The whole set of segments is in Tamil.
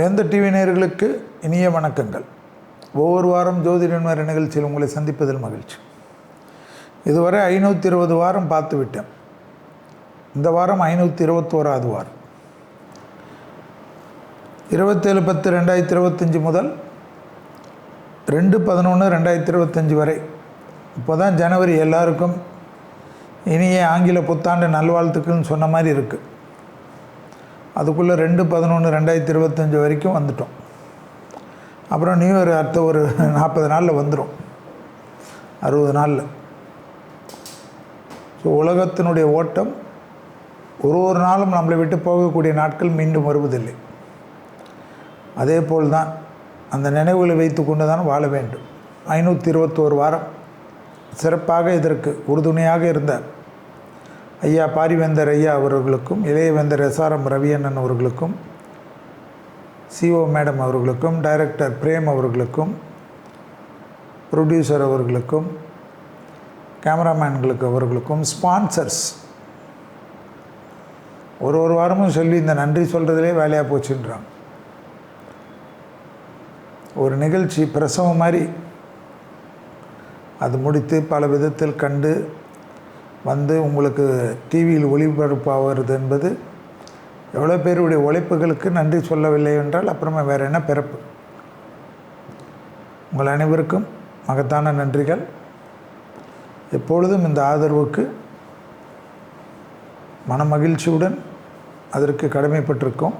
வேந்த டிவி நேயர்களுக்கு இனிய வணக்கங்கள். ஒவ்வொரு வாரம் ஜோதிடன் நிகழ்ச்சியில் உங்களை சந்திப்பதில் மகிழ்ச்சி. இதுவரை ஐநூற்றி இருபது வாரம் பார்த்து விட்டேன். இந்த வாரம் ஐநூற்றி இருபத்தோராது வாரம். இருபத்தேழு பத்து ரெண்டாயிரத்தி இருபத்தஞ்சி முதல் ரெண்டு பதினொன்று ரெண்டாயிரத்தி இருபத்தஞ்சி வரை. இப்போ தான் ஜனவரி எல்லாருக்கும் இனிய ஆங்கில புத்தாண்டு நல்வாழ்த்துக்கள்னு சொன்ன மாதிரி இருக்குது அதுக்குள்ளே ரெண்டு பதினொன்று ரெண்டாயிரத்தி இருபத்தஞ்சி வரைக்கும் வந்துட்டோம். அப்புறம் நியூ இயர் அடுத்த ஒரு நாற்பது நாளில் வந்துடும் அறுபது நாளில். ஸோ உலகத்தினுடைய ஓட்டம் ஒரு ஒரு நாளும் நம்மளை விட்டு போகக்கூடிய நாட்கள் மீண்டும் வருவதில்லை. அதே போல் தான் அந்த நினைவுகளை வைத்து கொண்டு தான் வாழ வேண்டும். ஐநூற்றி இருபத்தோரு வாரம் சிறப்பாக இதற்கு உறுதுணையாக இருந்த ஐயா பாரிவேந்தர் ஐயா அவர்களுக்கும் இளையவேந்தர் எஸ்ஆர்எம் ரவியண்ணன் அவர்களுக்கும் சிஓ மேடம் அவர்களுக்கும் டைரக்டர் பிரேம் அவர்களுக்கும் ப்ரொடியூசர் அவர்களுக்கும் கேமராமேன்களுக்கு அவர்களுக்கும் ஸ்பான்சர்ஸ். ஒரு ஒரு வாரமும் சொல்லி இந்த நன்றி சொல்கிறதுலே வேலையாக போச்சுன்றாங்க. ஒரு நிகழ்ச்சி பிரசவம் மாதிரி. அது முடித்து பல விதத்தில் கண்டு வந்து உங்களுக்கு டிவியில் ஒளிபரப்பாகிறது என்பது எவ்வளோ பேருடைய உழைப்புகளுக்கு நன்றி சொல்லவில்லை என்றால் அப்புறமா வேறு என்ன பிறப்பு? உங்கள் அனைவருக்கும் மகத்தான நன்றிகள். எப்பொழுதும் இந்த ஆதரவுக்கு மனமகிழ்ச்சியுடன் அதற்கு கடமைப்பட்டிருக்கோம்.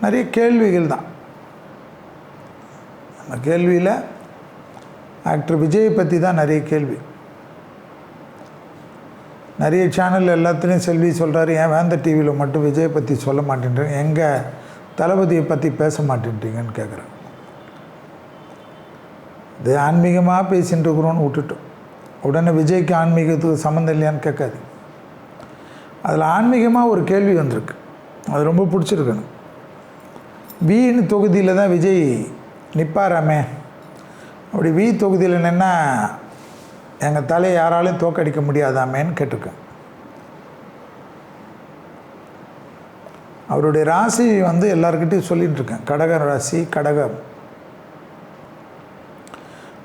நிறைய கேள்விகள் தான். அந்த கேள்வியில் ஆக்டர் விஜயை பற்றி தான் நிறைய கேள்வி. நிறைய சேனல் எல்லாத்துலேயும் செல்வி சொல்கிறாரு ஏன் வேந்த டிவியில் மட்டும் விஜயை பற்றி சொல்ல மாட்டேன்றேன் எங்கள் தளபதியை பற்றி பேச மாட்டேன்றீங்கன்னு கேட்குறேன் இது ஆன்மீகமாக பேசிகிட்டு இருக்கிறோன்னு விட்டுட்டோம். உடனே விஜய்க்கு ஆன்மீகத்துக்கு சம்மந்தம் இல்லையான்னு கேட்காது. அதில் ஆன்மீகமாக ஒரு கேள்வி வந்திருக்கு. அது ரொம்ப பிடிச்சிருக்கணும். வீணு தொகுதியில் தான் விஜய் நிற்பாராமே அப்படி வி தொகுதியில் நின்னா எங்கள் தலையை யாராலையும் தோக்கடிக்க முடியாதாமேன்னு கேட்டிருக்கேன். அவருடைய ராசி வந்து எல்லாருக்கிட்டையும் சொல்லிகிட்டு இருக்கேன் கடக ராசி கடகம்.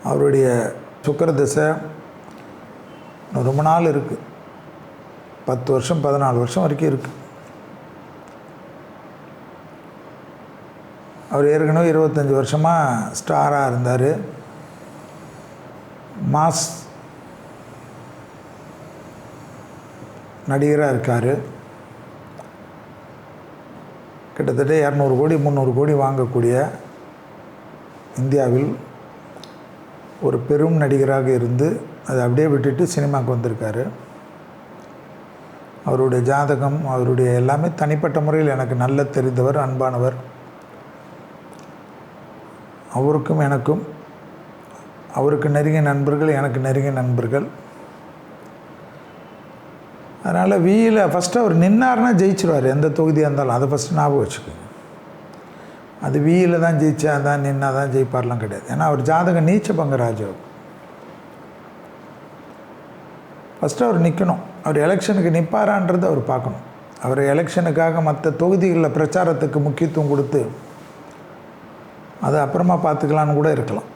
அவருடைய சுக்கர திசை ரொம்ப நாள் இருக்குது பத்து வருஷம் பதினாலு வருஷம் வரைக்கும் இருக்குது அவர் ஏற்கனவே இருபத்தஞ்சி வருஷமாக ஸ்டாராக இருந்தார். மாஸ் நடிகராக இருக்கார். கிட்டத்தட்ட இரநூறு கோடி முந்நூறு கோடி வாங்கக்கூடிய இந்தியாவில் ஒரு பெரும் நடிகராக இருந்து அதை அப்படியே விட்டுட்டு சினிமாவுக்கு வந்திருக்காரு. அவருடைய ஜாதகம் அவருடைய எல்லாமே தனிப்பட்ட முறையில் எனக்கு நல்ல தெரிந்தவர் அன்பானவர். அவருக்கும் எனக்கும் அவருக்கு நெருங்கிய நண்பர்கள் எனக்கு நெருங்கிய நண்பர்கள். அதனால் வியில் ஃபஸ்ட்டு அவர் நின்னார்னா ஜெயிச்சிருவார். எந்த தொகுதியாக இருந்தாலும். அதை ஃபஸ்ட்டு ஞாபகம் வச்சுக்கோங்க. அது வியில் தான் ஜெயிச்சா தான் நின்னா தான் ஜெயிப்பார்லாம் கிடையாது. ஏன்னா அவர் ஜாதகம் நீச்ச பங்கராஜு ஃபஸ்ட்டு அவர் நிற்கணும் அவர் எலெக்ஷனுக்கு நிற்பாரான்றது அவர் பார்க்கணும். அவர் எலெக்ஷனுக்காக மற்ற தொகுதிகளில் பிரச்சாரத்துக்கு முக்கியத்துவம் கொடுத்து அது அப்புறமா பார்த்துக்கலான்னு கூட இருக்கலாம்.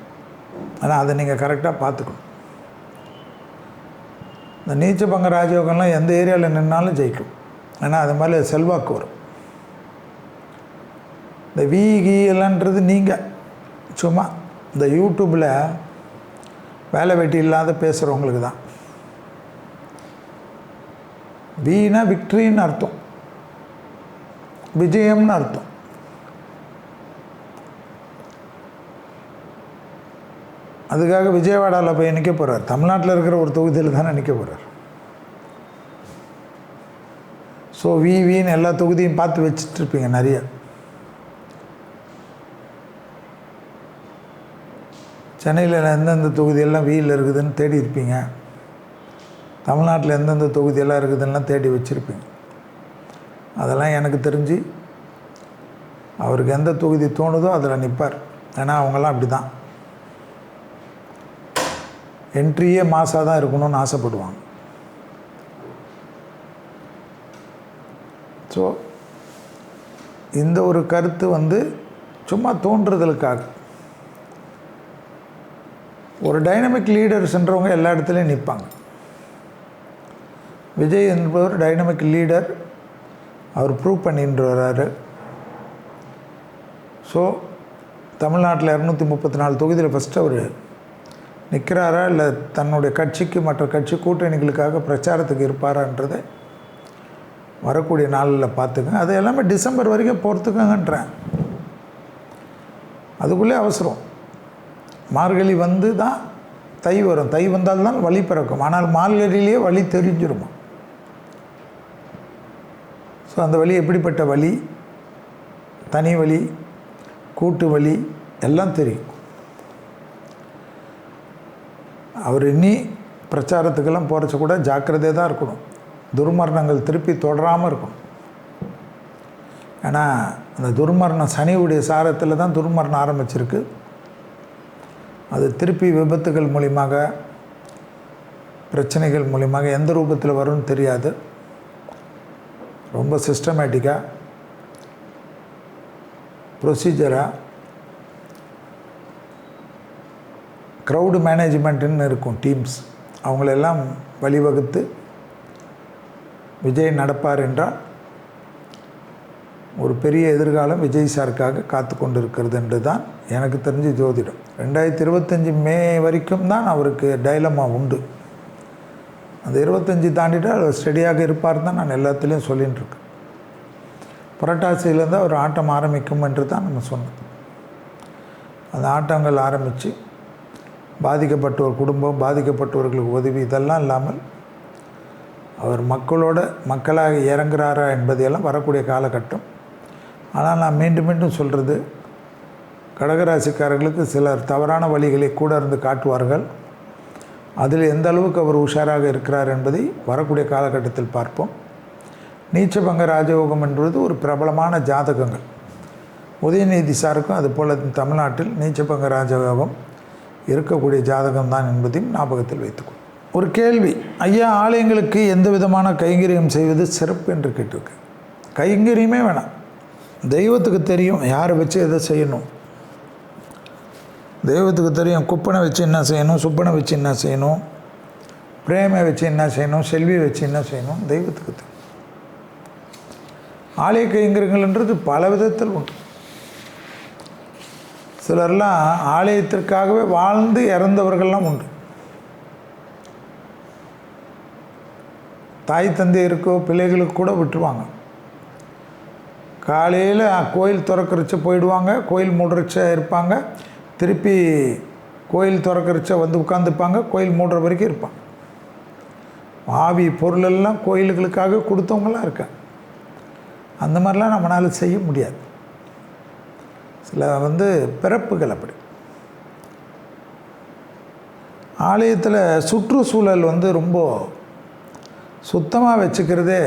ஆனால் அதை நீங்கள் கரெக்டாக பார்த்துக்கணும். இந்த நீச்ச பங்க ராஜயோகம்லாம் எந்த ஏரியாவில் நின்னாலும் ஜெயிக்கும். ஏன்னா அது மாதிரி செல்வாக்கு வரும். இந்த வி எல்லான்றது நீங்கள் சும்மா இந்த யூடியூப்பில் வேலை வெட்டி இல்லாத பேசுகிறவங்களுக்கு தான். வீணா விக்ட்ரின்னு அர்த்தம். விஜயம்னு அர்த்தம். அதுக்காக விஜயவாடாவில் போய் நிற்க போகிறார் தமிழ்நாட்டில் இருக்கிற ஒரு தொகுதியில் தானே நிற்க போகிறார் ஸோ வி வின்னு எல்லா தொகுதியும் பார்த்து வச்சுட்ருப்பீங்க நிறைய. சென்னையில் எந்தெந்த தொகுதியெல்லாம் வீயில் இருக்குதுன்னு தேடி இருப்பீங்க. தமிழ்நாட்டில் எந்தெந்த தொகுதியெல்லாம் இருக்குதுன்னா தேடி வச்சுருப்பீங்க. அதெல்லாம் எனக்கு தெரிஞ்சு அவருக்கு எந்த தொகுதி தோணுதோ அதில் நிற்பார் ஏன்னா அவங்களாம் அப்படி தான் என்ட்ரியே மாசாக தான் இருக்கணும்னு ஆசைப்படுவாங்க. ஸோ இந்த ஒரு கருத்து வந்து சும்மா தோன்றுதலுக்காக ஒரு டைனமிக் லீடர்ஸ்ன்றவங்க எல்லா இடத்துலையும் நிற்பாங்க விஜய் என்பவர் டைனமிக் லீடர் அவர் ப்ரூவ் பண்ணிட்டு வர்றாரு. ஸோ தமிழ்நாட்டில் இரநூத்தி முப்பத்தி நாலு தொகுதியில் ஃபஸ்ட்டு அவர் நிற்கிறாரா இல்லை தன்னுடைய கட்சிக்கு மற்ற கட்சி கூட்டணிகளுக்காக பிரச்சாரத்துக்கு இருப்பாரான்றதை வரக்கூடிய நாளில் பார்த்துக்கங்க. அது எல்லாமே டிசம்பர் வரைக்கும் பொறுத்துக்கங்கன்றேன். அதுக்குள்ளே அவசரம். மார்கழி வந்து தான் தை வரும். தை வந்தால்தான் வழி பிறக்கும். ஆனால் மார்கழியிலேயே வழி தெரிஞ்சிருமா? ஸோ அந்த வழி எப்படிப்பட்ட வழி? தனி வழி கூட்டு வழி எல்லாம் தெரியும். அவர் இனி பிரச்சாரத்துக்கெல்லாம் போகிறச்ச கூட ஜாக்கிரதையாக தான் இருக்கணும். துர்மரணங்கள் திருப்பி தொடராமல் இருக்கணும். ஏன்னா அந்த துர்மரணம் சனியுடைய சாரத்தில் தான் துர்மரணம் ஆரம்பிச்சிருக்கு. அது திருப்பி விபத்துகள் மூலியமாக பிரச்சனைகள் மூலியமாக எந்த ரூபத்தில் வரும்னு தெரியாது. ரொம்ப சிஸ்டமேட்டிக்காக ப்ரொசீஜராக க்ரௌடு மேனேஜ்மெண்ட்டுன்னு இருக்கும் டீம்ஸ் அவங்களெல்லாம் வழிவகுத்து விஜய் நடப்பார் என்றால் ஒரு பெரிய எதிர்காலம் விஜய் சாருக்காக காத்து கொண்டு இருக்கிறது என்று தான் எனக்கு தெரிஞ்ச ஜோதிடம். ரெண்டாயிரத்தி இருபத்தஞ்சி மே வரைக்கும் தான் அவருக்கு டைலமா உண்டு. அந்த இருபத்தஞ்சி தாண்டிட்டு அவர் ஸ்டெடியாக இருப்பார் தான் நான் எல்லாத்துலேயும் சொல்லிகிட்டு இருக்கேன். புரட்டாசியிலேருந்து அவர் ஆட்டம் ஆரம்பிக்கும் என்று தான் நம்ம சொன்னோம். அந்த ஆட்டங்கள் ஆரம்பித்து பாதிக்கப்பட்டோர் குடும்பம் பாதிக்கப்பட்டவர்களுக்கு உதவி இதெல்லாம் இல்லாமல் அவர் மக்களோட மக்களாக இறங்குறாரா என்பதையெல்லாம் வரக்கூடிய காலகட்டம். ஆனால் நான் மீண்டும் மீண்டும் சொல்கிறது கடகராசிக்காரர்களுக்கு சிலர் தவறான வழிகளை கூட இருந்து காட்டுவார்கள். அதில் எந்த அளவுக்கு அவர் உஷாராக இருக்கிறார் என்பதை வரக்கூடிய காலகட்டத்தில் பார்ப்போம். நீச்சபங்க ராஜயோகம் என்பது ஒரு பிரபலமான ஜாதகங்கள். உதயநிதி சாருக்கும் அதுபோல் தமிழ்நாட்டில் நீச்சபங்க ராஜயோகம் இருக்கக்கூடிய ஜாதகம்தான் என்பதையும் ஞாபகத்தில் வைத்துக்கொள். ஒரு கேள்வி ஐயா ஆலயங்களுக்கு எந்த விதமான கைங்கரியம் செய்வது சிறப்பு என்று கேட்டிருக்கு. கைங்கரியமே வேணாம். தெய்வத்துக்கு தெரியும் யாரை வச்சு எதை செய்யணும். தெய்வத்துக்கு தெரியும் குப்பனை வச்சு என்ன செய்யணும் சுப்பனை வச்சு என்ன செய்யணும் பிரேமை வச்சு என்ன செய்யணும் செல்வி வச்சு என்ன செய்யணும் தெய்வத்துக்கு தெரியும். ஆலய கைங்கரியங்கள்ன்றது பல விதத்தில் உண்டு. சிலர்லாம் ஆலயத்திற்காகவே வாழ்ந்து இறந்தவர்கள்லாம் உண்டு. தாய் தந்தையருக்கோ பிள்ளைகளுக்கு கூட விட்டுருவாங்க. காலையில் கோயில் திறக்கரிச்ச போயிடுவாங்க கோயில் மூடுறச்ச இருப்பாங்க திருப்பி கோயில் திறக்கிறச்ச வந்து உட்காந்துப்பாங்க கோயில் மூடுற வரைக்கும் இருப்பாங்க. ஆவி பொருளெல்லாம் கோயில்களுக்காக கொடுத்தவங்களாம் இருக்காங்க. அந்த மாதிரிலாம் நம்மளால் செய்ய முடியாது. சில வந்து பிறப்புகள் அப்படி. ஆலயத்தில் சுற்றுச்சூழல் வந்து ரொம்ப சுத்தமாக வச்சுக்கிறதே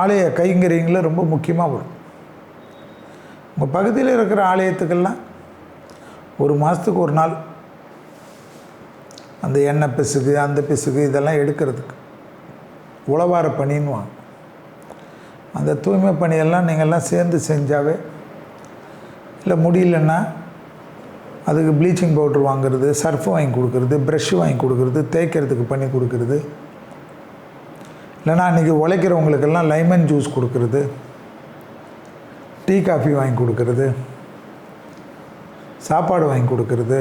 ஆலய கைங்கரியங்களில் ரொம்ப முக்கியமாக வரும். உங்கள் பகுதியில் இருக்கிற ஆலயத்துக்கெல்லாம் ஒரு மாதத்துக்கு ஒரு நாள் அந்த எண்ணெய் பிசுகு அந்த பிசுகு இதெல்லாம் எடுக்கிறதுக்கு உழவார பணின்னுவாங்க. அந்த தூய்மை பணியெல்லாம் நீங்கள்லாம் சேர்ந்து செஞ்சாவே இல்லை முடியலன்னா அதுக்கு ப்ளீச்சிங் பவுட்ரு வாங்குறது சர்ஃப் வாங்கி கொடுக்குறது ப்ரெஷ்ஷு வாங்கி கொடுக்குறது தேய்க்கிறதுக்கு பண்ணி கொடுக்குறது. இல்லைனா அன்றைக்கி உழைக்கிறவங்களுக்கெல்லாம் லைமன் ஜூஸ் கொடுக்குறது டீ காஃபி வாங்கி கொடுக்குறது சாப்பாடு வாங்கி கொடுக்குறது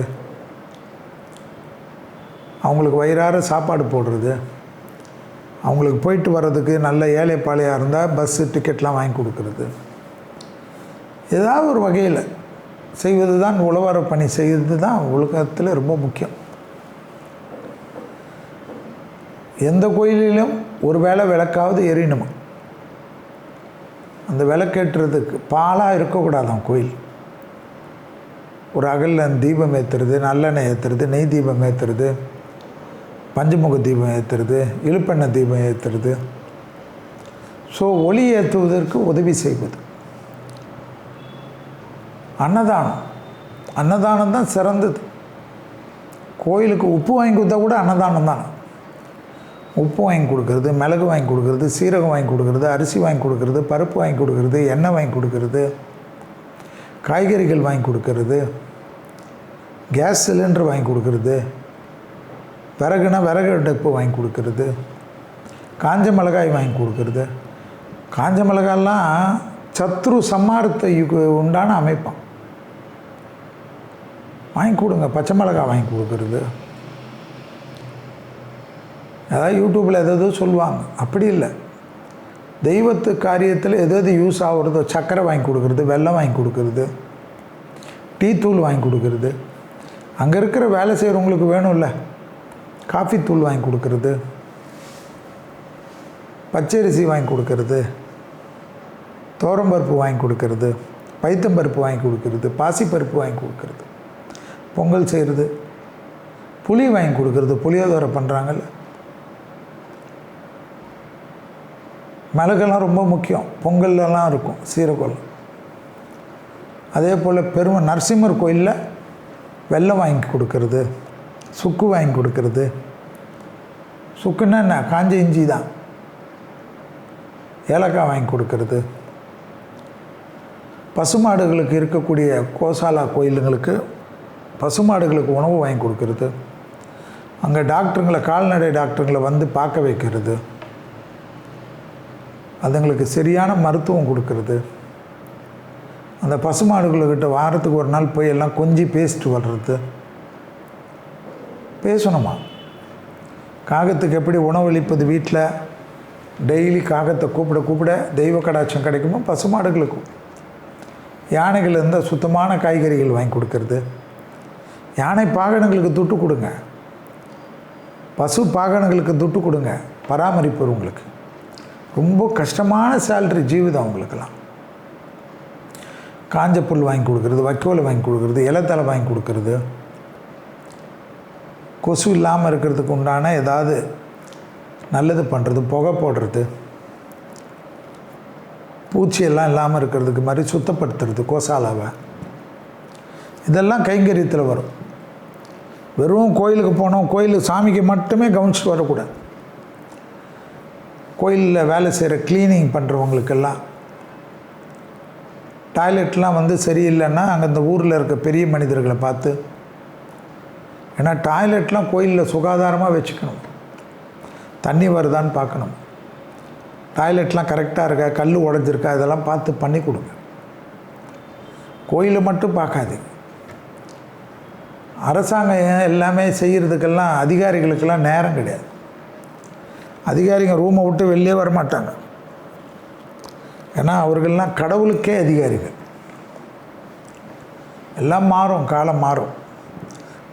அவங்களுக்கு வயிறார சாப்பாடு போடுறது அவங்களுக்கு போயிட்டு வர்றதுக்கு நல்ல ஏழை பாழையாக இருந்தால் பஸ்ஸு டிக்கெட்லாம் வாங்கி கொடுக்குறது. ஏதாவது ஒரு வகையில் செய்வது தான் உழவர பணி செய்வது தான் உலகத்தில் ரொம்ப முக்கியம். எந்த கோயிலிலும் ஒரு வேளை விளக்காவது எரியணுமா அந்த விளக்கேற்றுறதுக்கு பாலாக இருக்கக்கூடாதான் கோயில். ஒரு அகலில் தீபம் ஏற்றுறது நல்லெண்ணெய் ஏற்றுறது நெய் தீபம் ஏற்றுறது பஞ்சமுக தீபம் ஏற்றுறது இழுப்பெண்ணெய் தீபம் ஏற்றுறது ஸோ ஒளி ஏற்றுவதற்கு உதவி செய்வது. அன்னதானம். அன்னதானம் தான் சிறந்தது. கோயிலுக்கு உப்பு வாங்கி கொடுத்தா கூட அன்னதானம் தான். உப்பு வாங்கி கொடுக்குறது மிளகு வாங்கி கொடுக்கறது சீரகம் வாங்கி கொடுக்குறது அரிசி வாங்கி கொடுக்கறது பருப்பு வாங்கி கொடுக்குறது எண்ணெய் வாங்கி கொடுக்குறது காய்கறிகள் வாங்கி கொடுக்கறது கேஸ் சிலிண்டர் வாங்கி கொடுக்கறது விறகுனா விறகு அடுப்பு வாங்கி கொடுக்கறது காஞ்ச மிளகாய் வாங்கி கொடுக்கறது. காஞ்ச மிளகாயெல்லாம் சத்ரு சம்மாரத்தை உண்டான அமைப்பான் வாங்கி கொடுங்க. பச்சை மிளகாய் வாங்கி கொடுக்குறது. அதாவது யூடியூப்பில் எது எதோ சொல்லுவாங்க. அப்படி இல்லை. தெய்வத்து காரியத்தில் எது எது யூஸ் ஆகுறதோ சர்க்கரை வாங்கி கொடுக்குறது வெல்லம் வாங்கி கொடுக்குறது டீ தூள் வாங்கி கொடுக்குறது. அங்கே இருக்கிற வேலை செய்கிறவங்களுக்கு வேணும்ல. காஃபி தூள் வாங்கி கொடுக்குறது. பச்சரிசி வாங்கி கொடுக்கறது. தோரம்பருப்பு வாங்கி கொடுக்கறது. பைத்தம்பருப்பு வாங்கி கொடுக்கறது. பாசிப்பருப்பு வாங்கி கொடுக்கறது. பொங்கல் செய்கிறது புளி வாங்கி கொடுக்கறது புளியோதரை பண்ணுறாங்கல்ல மிளகெல்லாம் ரொம்ப முக்கியம். பொங்கல்லாம் இருக்கும் சீரகோல். அதே போல் பெருமை நரசிம்மர் கோயிலில் வெள்ளம் வாங்கி கொடுக்கறது சுக்கு வாங்கி கொடுக்கறது. சுக்குன்னா என்ன? காஞ்ச இஞ்சி தான். ஏலக்காய் வாங்கி கொடுக்கறது. பசுமாடுகளுக்கு இருக்கக்கூடிய கோசாலா கோயிலுங்களுக்கு பசுமாடுகளுக்கு உணவு வாங்கி கொடுக்கறது. அங்கே டாக்டருங்களை கால்நடை டாக்டருங்களை வந்து பார்க்க வைக்கிறது. அதுங்களுக்கு சரியான மருத்துவம் கொடுக்கறது. அந்த பசுமாடுகள்கிட்ட வாரத்துக்கு ஒரு நாள் போய் எல்லாம் கொஞ்சி பேசிட்டு வர்றது. பேசணுமா? காகத்துக்கு எப்படி உணவளிப்பது வீட்டில் டெய்லி காகத்தை கூப்பிட கூப்பிட தெய்வ கடாட்சம் கிடைக்குமோ? பசுமாடுகளுக்கும். யானைகள் இருந்தால் சுத்தமான காய்கறிகள் வாங்கி கொடுக்கறது. யானை பாகனங்களுக்கு துட்டு கொடுங்க. பசு பாகனங்களுக்கு துட்டு கொடுங்க. பராமரிப்பு உங்களுக்கு. ரொம்ப கஷ்டமான சேல்ரி ஜீவிதம் அவங்களுக்கெல்லாம். காஞ்ச புல் வாங்கி கொடுக்குறது வைக்கோலை வாங்கி கொடுக்குறது இலத்தலை வாங்கி கொடுக்கறது. கொசு இல்லாமல் இருக்கிறதுக்கு உண்டான ஏதாவது நல்லது பண்ணுறது புகை போடுறது. பூச்சியெல்லாம் இல்லாமல் இருக்கிறதுக்கு மாதிரி சுத்தப்படுத்துறது கோசாலாவை. இதெல்லாம் கைங்கரியத்தில் வரும். வெறும் கோயிலுக்கு போனோம் கோயில் சாமிக்கு மட்டுமே கவனிச்சுட்டு வரக்கூடாது. கோயிலில் வேலை செய்கிற க்ளீனிங் பண்ணுறவங்களுக்கெல்லாம் டாய்லெட்லாம் வந்து சரியில்லைன்னா அங்கே இந்த ஊரில் இருக்க பெரிய மனிதர்களை பார்த்து ஏன்னா டாய்லெட்லாம் கோயிலில் சுகாதாரமாக வச்சுக்கணும். தண்ணி வருதான்னு பார்க்கணும். டாய்லெட்லாம் கரெக்டாக இருக்கா? கல் உடஞ்சிருக்கா? இதெல்லாம் பார்த்து பண்ணி கொடுங்க. கோயிலை மட்டும் பார்க்காதீங்க. அரசாங்கம் எல்லாமே செய்கிறதுக்கெல்லாம் அதிகாரிகளுக்கெல்லாம் நேரம் கிடையாது. அதிகாரிங்க ரூமை விட்டு வெளியே வர மாட்டாங்க ஏன்னா அவர்கள்லாம் கடவுளுக்கே அதிகாரிகள். எல்லாம் மாறும் காலம் மாறும்.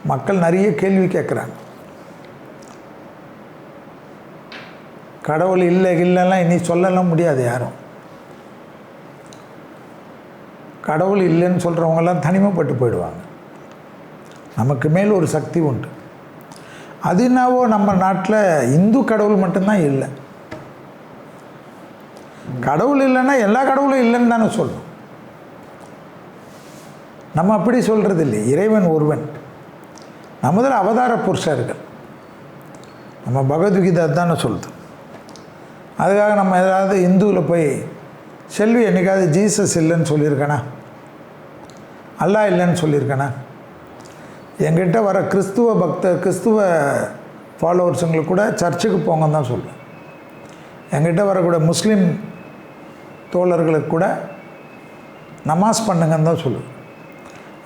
மக்கள் நிறைய கேள்வி கேட்குறாங்க. கடவுள் இல்லை இல்லைலாம் இனி சொல்லலாம் முடியாது யாரும். கடவுள் இல்லைன்னு சொல்கிறவங்கெல்லாம் தனிமைப்பட்டு போயிடுவாங்க. நமக்கு மேல் ஒரு சக்தி உண்டு. அது என்னவோ நம்ம நாட்டில் இந்து கடவுள் மட்டும்தான் இல்லை. கடவுள் இல்லைன்னா எல்லா கடவுளும் இல்லைன்னு தானே சொல்லணும் நம்ம அப்படி சொல்கிறது இல்லை. இறைவன் ஒருவன். நம்மதில் அவதார புருஷர்கள். நம்ம பகவத்கீதை தானே சொல்லுது. அதுக்காக நம்ம ஏதாவது இந்துவில் போய் செல்வி என்றைக்காவது ஜீசஸ் இல்லைன்னு சொல்லியிருக்கேனா? அல்லா இல்லைன்னு சொல்லியிருக்கேனா? எங்கிட்ட வர கிறிஸ்துவ பக்த கிறிஸ்துவ ஃபாலோவர்ஸுங்களுக்கு கூட சர்ச்சுக்கு போங்கன்னு தான் சொல்லுவேன் எங்கிட்ட வரக்கூடிய முஸ்லீம் தோழர்களுக்கு கூட நமாஸ் பண்ணுங்கன்னு தான் சொல்லுவேன்.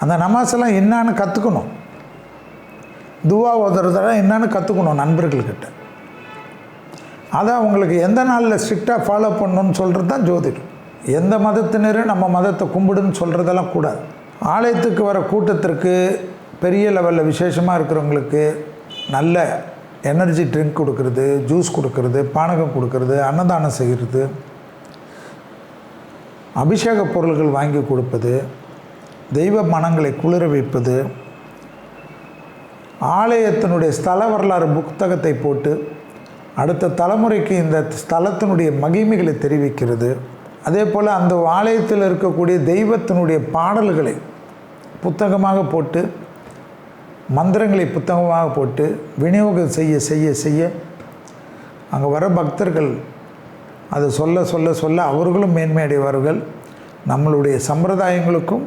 அந்த நமாஸ் எல்லாம் என்னான்னு கற்றுக்கணும் துவா ஓதுறதெல்லாம் என்னான்னு கற்றுக்கணும் நண்பர்கள்கிட்ட. அதை அவங்களுக்கு எந்த நாளில் ஸ்ட்ரிக்டாக ஃபாலோ பண்ணணும்னு சொல்கிறது தான் ஜோதிடம். எந்த மதத்தினரும் நம்ம மதத்தை கும்பிடுன்னு சொல்கிறதெல்லாம் கூடாது. ஆலயத்துக்கு வர கூட்டத்திற்கு பெரிய லெவலில் விசேஷமாக இருக்கிறவங்களுக்கு நல்ல எனர்ஜி ட்ரிங்க் கொடுக்கறது ஜூஸ் கொடுக்கறது பானகம் கொடுக்கறது அன்னதானம் செய்கிறது அபிஷேக பொருள்கள் வாங்கி கொடுப்பது தெய்வ மனங்களை குளிர வைப்பது ஆலயத்தினுடைய ஸ்தல வரலாறு புத்தகத்தை போட்டு அடுத்த தலைமுறைக்கு இந்த ஸ்தலத்தினுடைய மகிமைகளை தெரிவிக்கிறது. அதே போல் அந்த ஆலயத்தில் இருக்கக்கூடிய தெய்வத்தினுடைய பாடல்களை புத்தகமாக போட்டு மந்திரங்களை புத்தகமாக போட்டு விநியோகம் செய்ய செய்ய செய்ய அங்கே வர பக்தர்கள் அதை சொல்ல சொல்ல சொல்ல அவர்களும் மேன்மையடைவார்கள். நம்மளுடைய சம்பிரதாயங்களுக்கும்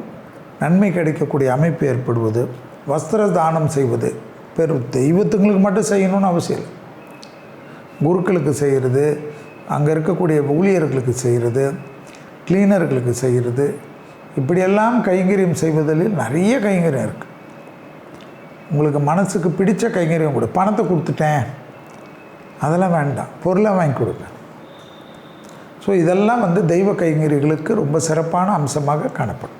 நன்மை கிடைக்கக்கூடிய அமைப்பு ஏற்படுவது வஸ்திர தானம் செய்வது பெரும் தெய்வத்துங்களுக்கு மட்டும் செய்யணும்னு அவசியம் இல்லை. குருக்களுக்கு செய்கிறது அங்கே இருக்கக்கூடிய ஊழியர்களுக்கு செய்கிறது கிளீனர்களுக்கு செய்கிறது இப்படியெல்லாம் கைங்கரியம் செய்வதில் நிறைய கைங்கரியம் இருக்குது உங்களுக்கு மனசுக்கு பிடித்த கைங்கரியம் கொடு. பணத்தை கொடுத்துட்டேன். அதெல்லாம் வேண்டாம். பொருளை வாங்கி கொடுங்க. ஸோ இதெல்லாம் வந்து தெய்வ கைங்கரிகளுக்கு ரொம்ப சிறப்பான அம்சமாக காணப்படும்.